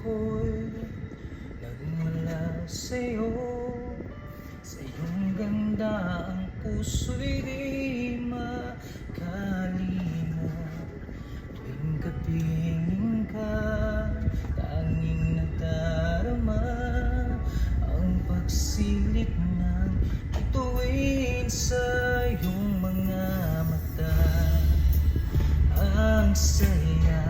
ako'y nagmula sa'yo. Sa iyong ganda ang puso'y di makalimot Tuwing kapiling ka, tanging nadarama Ang pagsilip ng bituin sa iyong mga mata. Ang saya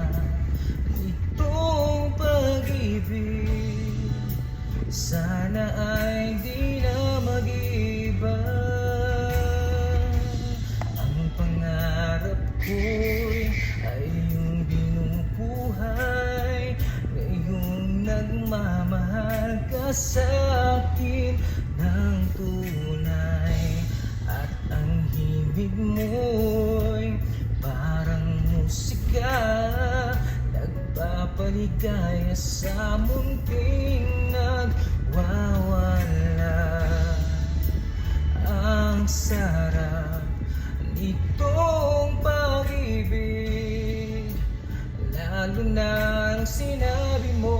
pangarap ko'y ay iyong binubuhay Ngayong nagmamahal ka sa akin ng tunay At ang himig mo'y parang musika. Nagpapaligaya sa munting nagwawala Lalo nang sinabi mo?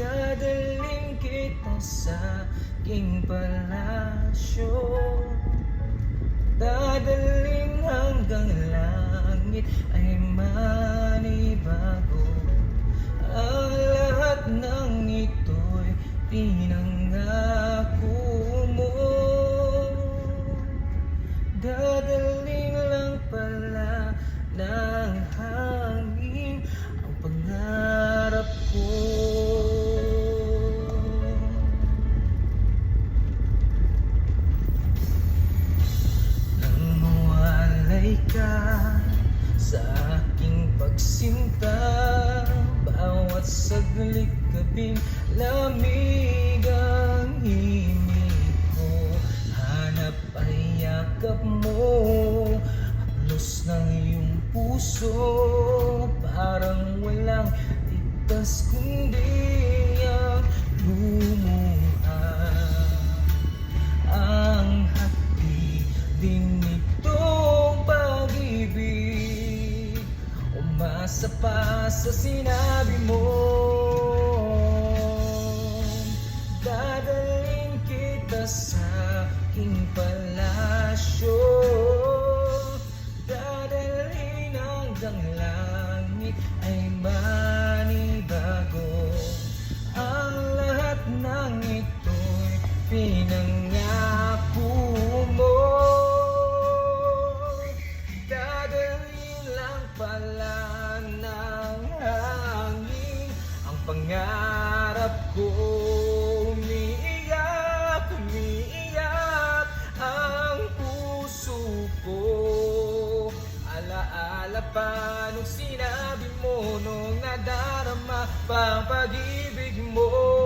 Dadaling kita sa aking palasyo. Dadaling hanggang langit ay manibago mawalay ka sa aking pagsinta. Bawat saglit gabing lamig ang himig ko Hanap ay yakap mo. Haplos ng iyong puso. Parang walang ligtas kundi ang lumuha sa sinabi mo. Dadaling kita sa aking palasyo. Dadalhin hanggang langit ay manibago. Ang lahat ng ito'y pinangako mo. Dadalhin lang pala pangarap ko Umiiyak, umiiyak ang puso ko. Alaala pa nung sinabi mo Nung nadarama pa ang pag-ibig mo